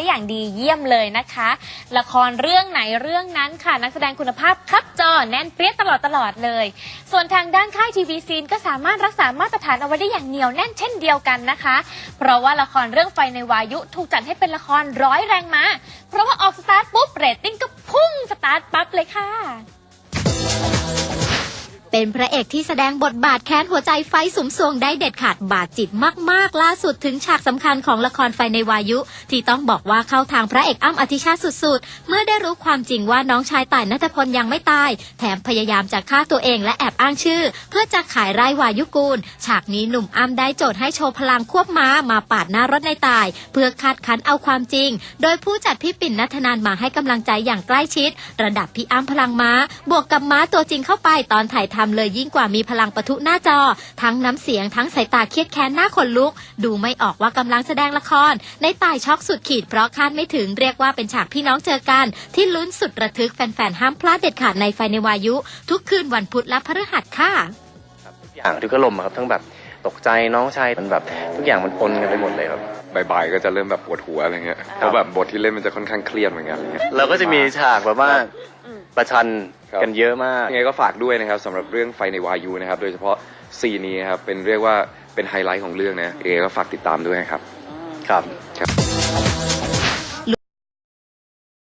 ได้อย่างดีเยี่ยมเลยนะคะ ละครเรื่องไหนเรื่องนั้นค่ะ นักแสดงคุณภาพครับจอแน่นเปรี้ยตลอดตลอดเลย ส่วนทางด้านค่ายทีวีซีนก็สามารถรักษามาตรฐานเอาไว้ได้อย่างเหนียวแน่นเช่นเดียวกันนะคะ เพราะว่าละครเรื่องไฟในวายุถูกจัดให้เป็นละครร้อยแรงมาเพราะว่าออกสตาร์ทปุ๊บเรตติ้งก็พุ่งสตาร์ทปั๊บเลยค่ะ เป็นพระเอกที่แสดงบทบาทแค้นหัวใจไฟสุมสวงได้เด็ดขาดบาดจิตมากๆ ล่าสุดถึงฉากสำคัญของละครไฟในวายุ ที่ต้องบอกว่าเข้าทางพระเอกอ้ำอธิชาติสุดๆ เมื่อได้รู้ความจริงว่าน้องชายต่ายนัทพลยังไม่ตาย แถมพยายามจะฆ่าตัวเองและแอบอ้างชื่อ เพื่อจะขายไร่วายุกูล ฉากนี้หนุ่มอ้ำได้โจทย์ให้โชว์พลังควบม้ามาปาดหน้ารถในตาย เพื่อคัดคันเอาความจริง โดยผู้จัดพี่ปิ่นนัทนานมาให้กำลังใจอย่างใกล้ชิด ระดับพี่อ้ำพลังม้า บวกกับม้าตัวจริงเข้าไปตอนถ่ายทำเลยยิ่งกว่ามีพลังปะทุหน้าจอ ทั้งน้ำเสียงทั้งสายตาเครียดแค้นหน้าขนลุก ดูไม่ออกว่ากำลังแสดงละคร ในตายช็อกสุดขีดเพราะคาดไม่ถึงเรียกว่าเป็นฉากพี่น้องเจอกัน ที่ลุ้นสุดระทึกแฟนๆห้ามพลาดเด็ดขาดในไฟในวายุ ทุกคืนวันพุธและพฤหัสค่ะอย่างทุกอารมณ์อะครับทั้งแบบตกใจน้องชายมันแบบทุกอย่างมันปนกันไปหมดเลยครับบ่ายๆก็จะเริ่มแบบปวดหัวอะไรเงี้ยเพราะแบบบทที่เล่นมันจะค่อนข้างเครียดเหมือนกันอะไรเงี้ยเราก็จะมีฉากแบบว่าประชัน ครับกันเยอะมากยังไงก็ฝากด้วยนะครับสำหรับเรื่องไฟในวายุนะครับ โดยเฉพาะซีนนี้ครับเป็นเรียกว่าเป็นไฮไลท์ของเรื่องนะยังไงก็ฝากติดตามด้วยนะครับ ครับ ครับ